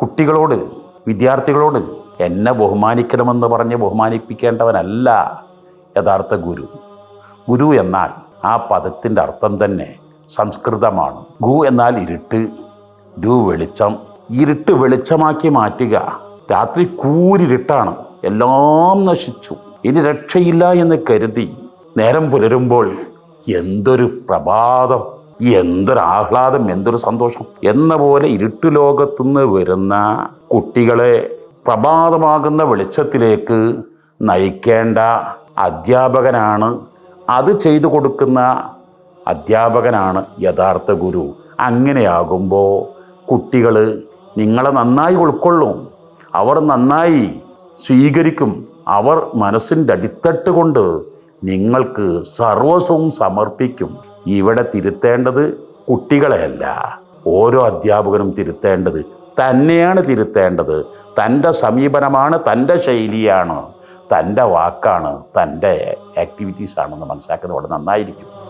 കുട്ടികളോട് വിദ്യാർത്ഥികളോട് എന്നെ ബഹുമാനിക്കണമെന്ന് പറഞ്ഞ് ബഹുമാനിപ്പിക്കേണ്ടവനല്ല യഥാർത്ഥ ഗുരു. ഗുരു എന്നാൽ ആ പദത്തിന്റെ അർത്ഥം തന്നെ സംസ്കൃതമാണ്. ഗു എന്നാൽ ഇരുട്ട് ഗു വെളിച്ചം. ഇരുട്ട് വെളിച്ചമാക്കി മാറ്റുക രാത്രി കൂരിരുട്ടാണ്. എല്ലാം നശിച്ചു. ഇനി രക്ഷയില്ല എന്ന് കരുതി നേരം പുലരുമ്പോൾ എന്തൊരു പ്രഭാതം. എന്തൊരു ആഹ്ലാദം എന്തൊരു സന്തോഷം. എന്ന പോലെ ഇരുട്ടു ലോകത്തുനിന്ന് വരുന്ന കുട്ടികളെ പ്രഭാതമാകുന്ന വെളിച്ചത്തിലേക്ക് നയിക്കേണ്ട അധ്യാപകനാണ്. അത് ചെയ്തു കൊടുക്കുന്ന അധ്യാപകനാണ് യഥാർത്ഥ ഗുരു. അങ്ങനെയാകുമ്പോൾ കുട്ടികൾ നിങ്ങളെ നന്നായി ഉൾക്കൊള്ളും. അവർ നന്നായി സ്വീകരിക്കും. അവർ മനസ്സിന്റെ അടിത്തട്ട് കൊണ്ട് നിങ്ങൾക്ക് സർവസ്വവും സമർപ്പിക്കും. ഇവിടെ തിരുത്തേണ്ടത് കുട്ടികളെയല്ല. ഓരോ അധ്യാപകനും തിരുത്തേണ്ടത് തന്നെയാണ് തിരുത്തേണ്ടത്. തന്റെ സമീപനമാണ് തന്റെ ശൈലിയാണ് തന്റെ വാക്കാണ് തന്റെ ആക്ടിവിറ്റീസാണെന്ന് മനസ്സിലാക്കുന്നത് വളരെ നന്നായിരിക്കും.